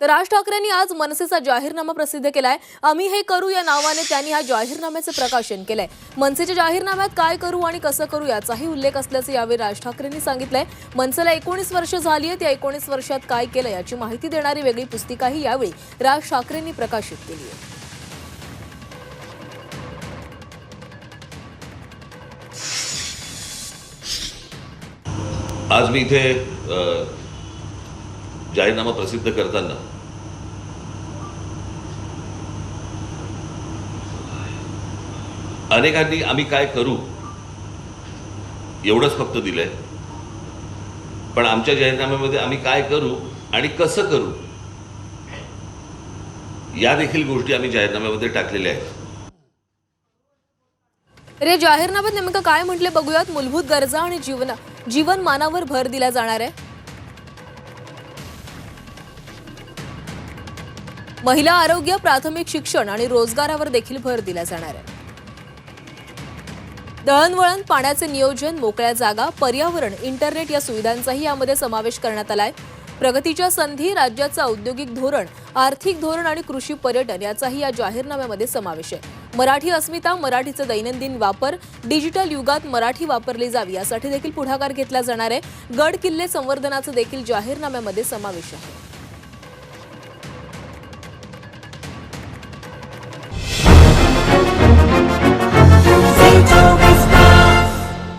तर राज ठाकरेंनी आज मनसेचा जाहीरनामा प्रसिद्ध केलाय. आम्ही हे करू या नावाने त्यांनी ह्या जाहीरनाम्याचं प्रकाशन केलंय. मनसेच्या जाहीरनाम्यात काय करू आणि कसं करू याचाही उल्लेख असल्याचं यावेळी राज ठाकरेंनी सांगितलंय. मनसेला एकोणीस वर्ष झाली आहेत. या एकोणीस वर्षात काय केलं याची माहिती देणारी वेगळी पुस्तिकाही यावेळी राज ठाकरेंनी प्रकाशित केली आहे. आज मी इथे जाहीरनामा प्रसिद्ध करताना. अनेकांनी आम्ही काय करू? एवढंच फक्त दिलंय. पण आमच्या जाहीरनाम्यामध्ये आम्ही काय करू आणि कसं करू? या देखील गोष्टी आम्ही जाहीरनाम्यामध्ये टाकलेल्या आहेत. रे या जाहीरनाम्यात नेमकं काय म्हटले बघूयात? मूलभूत गरजा आणि जीवन जीवनमानावर भर दिला जाणार आहे. महिला आरोग्य प्राथमिक शिक्षण आणि रोजगारावर देखील भर दिला जाणार आहे. दळणवळण पाण्याचे नियोजन मोकळ्या जागा पर्यावरण इंटरनेट या सुविधांचाही यामध्ये समावेश करण्यात आलाय. प्रगतीच्या संधी राज्याचं औद्योगिक धोरण आर्थिक धोरण आणि कृषी पर्यटन याचाही या जाहीरनाम्यामध्ये समावेश आहे. मराठी अस्मिता मराठीचा दैनंदिन वापर डिजिटल युगात मराठी वापरली जावी यासाठी देखील पुढाकार घेतला जाणार आहे. गड किल्ले संवर्धनाचा देखील जाहीरनाम्यामध्ये समावेश आहे.